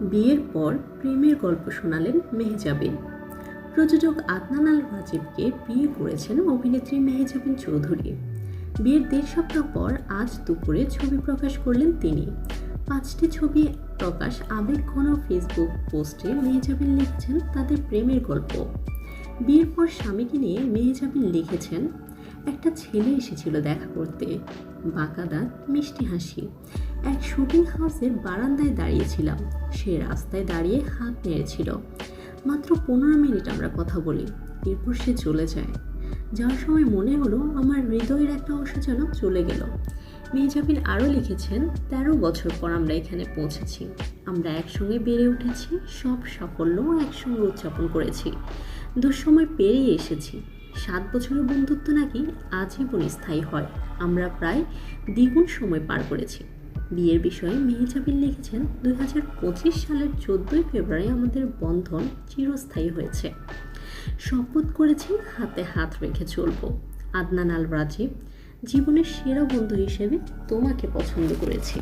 বিয়ের পর প্রেমের গল্প শোনালেন মেহজাবিন। প্রযোজক আদনান আল রাজীবকে বিয়ে করেছেন অভিনেত্রী মেহজাবিন চৌধুরী। বিয়ের দেড় সপ্তাহ পর আজ দুপুরে ছবি প্রকাশ করলেন তিনি। পাঁচটি ছবি প্রকাশ আবেগ ঘন ফেসবুক পোস্টে মেহজাবিন লিখেছেন তাদের প্রেমের গল্প। বিয়ের পর স্বামীকে নিয়ে মেহজাবিন লিখেছেন একটা ছেলে এসেছিল দেখা করতে। বাঁকা দাঁত, মিষ্টি হাসি। এক শুটিং হাউসের বারান্দায় দাঁড়িয়েছিলাম। সে রাস্তায় দাঁড়িয়ে হাত নেড়েছিল। মাত্র পনেরো মিনিট আমরা কথা বলি। এরপর সে চলে যায়। যাওয়ার সময় মনে হলো আমার হৃদয়ের একটা অংশ যেন চলে গেল। মেহজাবিন আরও লিখেছেন, তেরো বছর পর আমরা এখানে পৌঁছেছি। আমরা একসঙ্গে বেড়ে উঠেছি, সব সাফল্য একসঙ্গে উদযাপন করেছি। দুঃসময় পেরিয়ে এসেছি। সাত বছরের বন্ধুত্ব নাকি আজীবন স্থায়ী হয়? আমরা প্রায় দ্বিগুণ সময় পার করেছি। বিয়ের বিষয়ে মেহজাবিন লিখেছেন, দুই হাজার পঁচিশ সালের চোদ্দোই ফেব্রুয়ারি আমাদের বন্ধন চিরস্থায়ী হয়েছে। শপথ করেছি, হাতে হাত রেখে চলবো। আদনান আল রাজীব জীবনের সেরা বন্ধু হিসেবে তোমাকে পছন্দ করেছি।